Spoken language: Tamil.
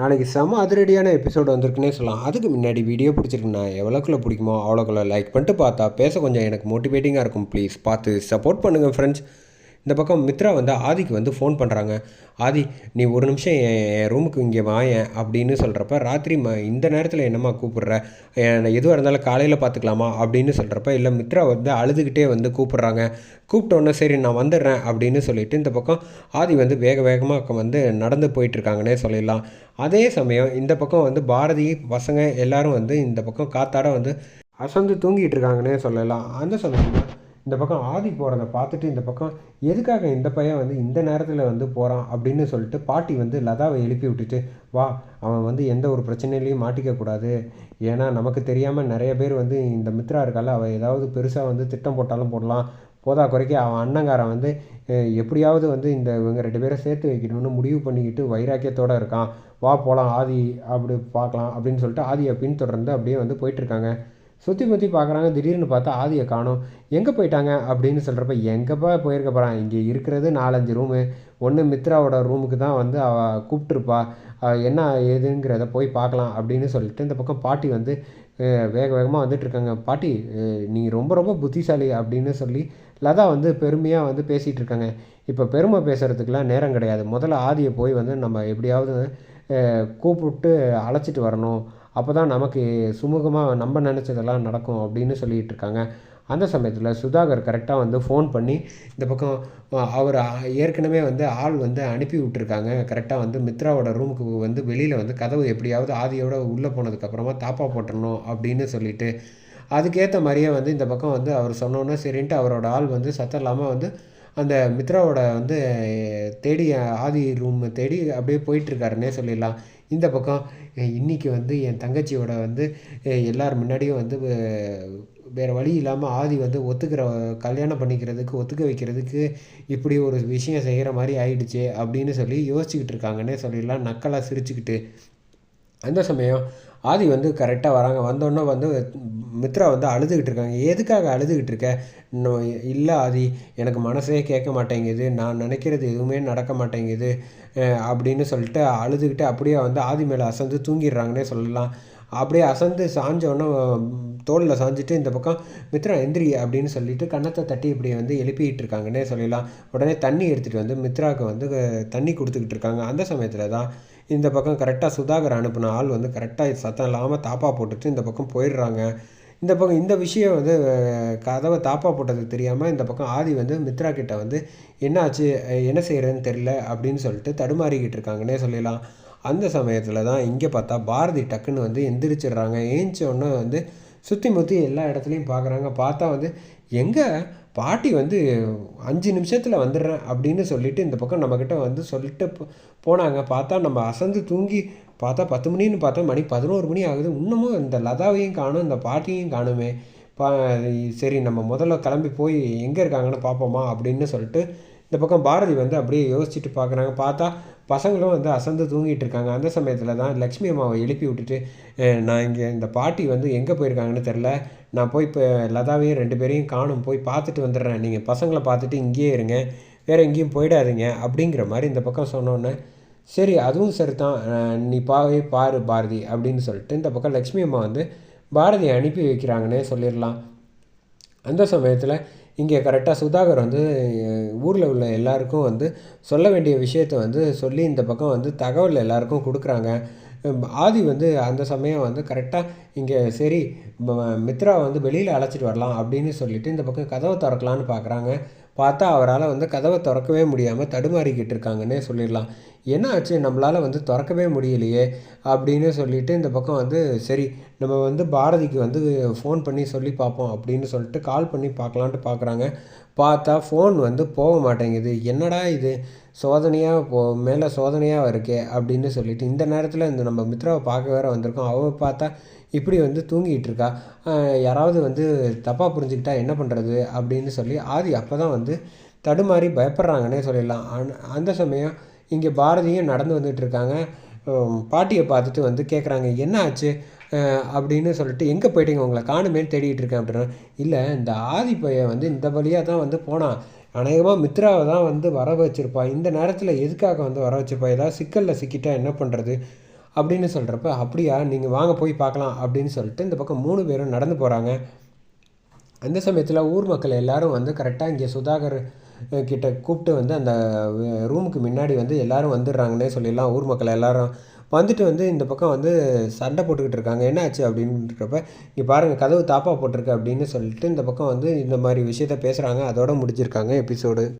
நாளைக்கு செம அதிரடியான எபிசோடு வந்திருக்குன்னே சொல்லலாம். அதுக்கு முன்னாடி வீடியோ பிடிச்சிருக்குன்னா எவ்வளோக்குள்ள பிடிக்குமோ அவ்வளோக்குள்ள லைக் பண்ணிட்டு பார்த்தா பேச கொஞ்சம் எனக்கு மோட்டிவேட்டிங்காக இருக்கும். ப்ளீஸ் பார்த்து சப்போர்ட் பண்ணுங்கள் ஃப்ரெண்ட்ஸ் இந்த பக்கம் மித்ரா வந்து ஆதிக்கு வந்து ஃபோன் பண்ணுறாங்க ஆதி நீ ஒரு நிமிஷம் என் ரூமுக்கு இங்கே வாயேன் அப்படின்னு சொல்கிறப்ப ராத்திரி ம இந்த நேரத்தில் என்னம்மா கூப்பிட்ற? எதுவாக இருந்தாலும் காலையில் பார்த்துக்கலாமா? அப்படின்னு சொல்கிறப்ப இல்லை மித்ரா வந்து அழுதுகிட்டே வந்து கூப்பிட்றாங்க. கூப்பிட்டோன்னே சரி நான் வந்துடுறேன் அப்படின்னு சொல்லிட்டு இந்த பக்கம் ஆதி வந்து வேக வேகமாக வந்து நடந்து போயிட்டுருக்காங்கன்னே சொல்லிடலாம் அதே சமயம் இந்த பக்கம் வந்து பாரதி பசங்க எல்லாரும் வந்து இந்த பக்கம் காத்தாட வந்து அசந்து தூங்கிட்டு இருக்காங்கன்னே சொல்லலாம். அந்த சமயத்தில் இந்த பக்கம் ஆதி போகிறத பார்த்துட்டு இந்த பக்கம் எதுக்காக இந்த பையன் வந்து இந்த நேரத்தில் வந்து போகிறான் அப்படின்னு சொல்லிட்டு பாட்டி வந்து லதாவை எழுப்பி விட்டுட்டு வா அவன் வந்து எந்த ஒரு பிரச்சனையிலையும் மாட்டிக்கக்கூடாது ஏன்னா நமக்கு தெரியாமல் நிறைய பேர் வந்து இந்த மித்ரா இருக்கால அவள் ஏதாவது பெருசாக வந்து திட்டம் போட்டாலும் போடலாம். போதா குறைக்க அவன் அண்ணங்காரன் வந்து எப்படியாவது வந்து இந்த இவங்க ரெண்டு பேரை சேர்த்து வைக்கணும்னு முடிவு பண்ணிக்கிட்டு வைராக்கியத்தோடு இருக்கான். வா போகலாம் ஆதி அப்படி பார்க்கலாம் அப்படின்னு சொல்லிட்டு ஆதியை பின்தொடர்ந்து அப்படியே வந்து போயிட்டுருக்காங்க சுற்றி முற்றி பார்க்குறாங்க திடீர்னு பார்த்தா ஆதியை காணோம். எங்கே போயிட்டாங்க அப்படின்னு சொல்கிறப்ப எங்கேப்பா போயிருக்க போகிறான் இங்கே இருக்கிறது நாலஞ்சு ரூமு ஒன்று மித்ராவோட ரூமுக்கு தான் வந்து அவள் கூப்பிட்டுருப்பா. என்ன ஏதுங்கிறத போய் பார்க்கலாம் அப்படின்னு சொல்லிட்டு இந்த பக்கம் பாட்டி வந்து வேக வேகமாக வந்துட்டுருக்காங்க பாட்டி நீங்கள் ரொம்ப ரொம்ப புத்திசாலி அப்படின்னு சொல்லி லதா வந்து பெருமையாக வந்து பேசிகிட்டு இருக்காங்க. இப்போ பெருமை பேசுகிறதுக்கெலாம் நேரம் கிடையாது. முதல்ல ஆதியை போய் வந்து நம்ம எப்படியாவது கூப்பிட்டு அழைச்சிட்டு வரணும். அப்போ தான் நமக்கு சுமூகமாக நம்ம நினச்சதெல்லாம் நடக்கும் அப்படின்னு சொல்லிட்டு இருக்காங்க. அந்த சமயத்தில் சுதாகர் கரெக்டாக வந்து ஃபோன் பண்ணி இந்த பக்கம் அவர் ஏற்கனவே வந்து ஆள் வந்து அனுப்பி விட்டுருக்காங்க. கரெக்டாக வந்து மித்ராவோட ரூமுக்கு வந்து வெளியில் வந்து கதவு எப்படியாவது ஆதியோட உள்ளே போனதுக்கப்புறமா தாப்பா போட்டுடணும் அப்படின்னு சொல்லிட்டு அதுக்கேற்ற மாதிரியே வந்து இந்த பக்கம் வந்து அவர் சொன்னோன்னே சரின்ட்டு அவரோட ஆள் வந்து சத்தம் இல்லாமல் வந்து அந்த மித்ராவோட வந்து தேடி ஆதி ரூம் தேடி அப்படியே போயிட்டுருக்காருன்னே சொல்லிடலாம். இந்த பக்கம் இன்றைக்கி இன்னைக்கு வந்து என் தங்கச்சியோட வந்து எல்லார் முன்னாடியும் வந்து வேறு வழி இல்லாமல் ஆதி வந்து ஒத்துக்கிற கல்யாணம் பண்ணிக்கிறதுக்கு ஒத்துக்க வைக்கிறதுக்கு இப்படி ஒரு விஷயம் செய்கிற மாதிரி ஆயிடுச்சு அப்படின்னு சொல்லி யோசிச்சுக்கிட்டு இருக்காங்கன்னே சொல்லிடலாம். நக்கலாக சிரிச்சுக்கிட்டு. அந்த சமயம் ஆதி வந்து கரெக்டாக வராங்க. வந்தோடனே வந்து மித்ரா வந்து அழுதுகிட்டு இருக்காங்க. எதுக்காக அழுதுகிட்டு இருக்க? இன்னும் இல்லை ஆதி எனக்கு மனசே கேட்க மாட்டேங்குது. நான் நினைக்கிறது எதுவுமே நடக்க மாட்டேங்குது. அப்படின்னு சொல்லிட்டு அழுதுகிட்டு அப்படியே வந்து ஆதி மேலே அசந்து தூங்கிடுறாங்கன்னே சொல்லலாம். அப்படியே அசந்து சாஞ்சோடனே தோளில் சாஞ்சிட்டு இந்த பக்கம் மித்ரா எந்திரி அப்படின்னு சொல்லிட்டு கன்னத்தை தட்டி இப்படி வந்து எழுப்பிட்டு இருக்காங்கன்னே சொல்லலாம். உடனே தண்ணி எடுத்துகிட்டு வந்து மித்ராவுக்கு வந்து தண்ணி கொடுத்துக்கிட்டு இருக்காங்க அந்த சமயத்தில் தான் இந்த பக்கம் கரெக்டாக சுதாகர் அனுப்பின ஆள் வந்து கரெக்டாக சத்தம் இல்லாமல் தாப்பா போட்டுட்டு இந்த பக்கம் போயிடுறாங்க. இந்த பக்கம் இந்த விஷயம் வந்து கதவை தாப்பா போட்டது தெரியாமல் இந்த பக்கம் ஆதி வந்து மித்ரா கிட்ட வந்து என்னாச்சு? ஆச்சு என்ன செய்கிறதுன்னு தெரியல அப்படின்னு சொல்லிட்டு தடுமாறிக்கிட்டு இருக்காங்கன்னே சொல்லலாம். அந்த சமயத்தில் தான் இங்கே பார்த்தா பாரதி டக்குன்னு வந்து எந்திரிச்சிடுறாங்க. ஏஞ்ச வந்து சுற்றி முற்றி எல்லா இடத்துலையும் பார்க்குறாங்க பார்த்தா வந்து எங்கே? பாட்டி வந்து அஞ்சு நிமிஷத்தில் வந்துடுறேன் அப்படின்னு சொல்லிட்டு இந்த பக்கம் நம்மக்கிட்ட வந்து சொல்லிட்டு போ- போனாங்க. பார்த்தா நம்ம அசந்து தூங்கி பார்த்தா பத்து மணின்னு பார்த்தா மணி பதினோரு மணி ஆகுது. இன்னமும் இந்த லதாவையும் காணும் இந்த பாட்டியும் காணுமே. பா சரி நம்ம முதல்ல கிளம்பி போய் எங்கே இருக்காங்கன்னு பார்ப்போமா அப்படின்னு சொல்லிட்டு இந்த பக்கம் பாரதி வந்து அப்படியே யோசிச்சுட்டு பார்க்குறாங்க. பார்த்தா பசங்களும் வந்து அசந்து தூங்கிட்டு இருக்காங்க. அந்த சமயத்தில் தான் லக்ஷ்மி அம்மாவை எழுப்பி விட்டுட்டு நான் இங்கே இந்த பாட்டி வந்து எங்கே போயிருக்காங்கன்னு தெரில நான் போய் இப்போ லதாவையும் ரெண்டு பேரையும் காணும். போய் பார்த்துட்டு வந்துடுறேன். நீங்கள் பசங்களை பார்த்துட்டு இங்கேயே இருங்க. வேறு எங்கேயும் போயிடாதீங்க. அப்படிங்கிற மாதிரி இந்த பக்கம் சொன்னோன்னே சரி அதுவும் சரி தான் நீ பாவே பாரு பாரதி அப்படின்னு சொல்லிட்டு இந்த பக்கம் லக்ஷ்மி அம்மா வந்து பாரதியை அனுப்பி வைக்கிறாங்கன்னே சொல்லிடலாம். அந்த சமயத்தில் இங்கே கரெக்டாக சுதாகர் வந்து ஊரில் உள்ள எல்லாருக்கும் வந்து சொல்ல வேண்டிய விஷயத்த வந்து சொல்லி இந்த பக்கம் வந்து தகவல் எல்லாருக்கும் கொடுக்குறாங்க. ஆதி வந்து அந்த சமயம் வந்து கரெக்டாக இங்கே சரி மித்ரா வந்து வெளியில் அழைச்சிட்டு வரலாம் அப்படின்னு சொல்லிட்டு இந்த பக்கம் கதவை திறக்கலான்னு பார்க்குறாங்க பார்த்தா அவரால் வந்து கதவை திறக்கவே முடியாமல் தடுமாறிக்கிட்டு இருக்காங்கன்னே சொல்லிடலாம். என்ன ஆச்சு? நம்மளால் வந்து திறக்கவே முடியலையே அப்படின்னு சொல்லிட்டு இந்த பக்கம் வந்து சரி நம்ம வந்து பாரதிக்கு வந்து ஃபோன் பண்ணி சொல்லி பார்ப்போம் அப்படின்னு சொல்லிட்டு கால் பண்ணி பார்க்கலான்ட்டு பார்க்குறாங்க. பார்த்தா ஃபோன் வந்து போக மாட்டேங்குது. என்னடா இது? சோதனையாக போ மேலே சோதனையாக இருக்கே அப்படின்னு சொல்லிட்டு இந்த நேரத்தில் இந்த நம்ம மித்ராவை பார்க்க வேற வந்திருக்கோம். அவ பார்த்தா இப்படி வந்து தூங்கிட்டு இருக்கா. யாராவது வந்து தப்பாக புரிஞ்சுக்கிட்டா என்ன பண்ணுறது அப்படின்னு சொல்லி ஆதி அப்போ தான் வந்து தடுமாறி பயப்படுறாங்கன்னே சொல்லிடலாம். அந்த சமயம் இங்கே பாரதியும் நடந்து வந்துட்டு இருக்காங்க. பாட்டியை பார்த்துட்டு வந்து கேட்குறாங்க என்ன ஆச்சு? அப்படின்னு சொல்லிட்டு எங்கே போயிட்டீங்க உங்களை? காணுமேன்னு தேடிட்டு இருக்கேன் அப்படின்னா இல்லை இந்த ஆதி பையன் வந்து இந்த வழியாக தான் வந்து போனான். அநேகமாக மித்ராவை தான் வந்து வர வச்சுருப்பான் இந்த நேரத்தில் எதுக்காக வந்து வர வச்சிருப்பா? ஏதாவது சிக்கலில் சிக்கிட்டா என்ன பண்ணுறது அப்படின்னு சொல்கிறப்ப அப்படியா நீங்கள் வாங்க போய் பார்க்கலாம் அப்படின்னு சொல்லிட்டு இந்த பக்கம் மூணு பேரும் நடந்து போகிறாங்க அந்த சமயத்தில் ஊர் மக்கள் எல்லோரும் வந்து கரெக்டாக இங்கே சுதாகர் கிட்ட கூப்பிட்டு வந்து அந்த ரூமுக்கு முன்னாடி வந்து எல்லோரும் வந்துடுறாங்கன்னே சொல்லிடலாம் ஊர் மக்கள் எல்லோரும் வந்துட்டு வந்து இந்த பக்கம் வந்து சண்டை போட்டுக்கிட்டு இருக்காங்க. என்ன ஆச்சு அப்படின்றப்ப இங்கே பாருங்கள் கதவு தாப்பா போட்டிருக்கு அப்படின்னு சொல்லிட்டு இந்த பக்கம் வந்து இந்த மாதிரி விஷயத்த பேசுகிறாங்க அதோட முடிச்சிருக்காங்க எபிசோடு.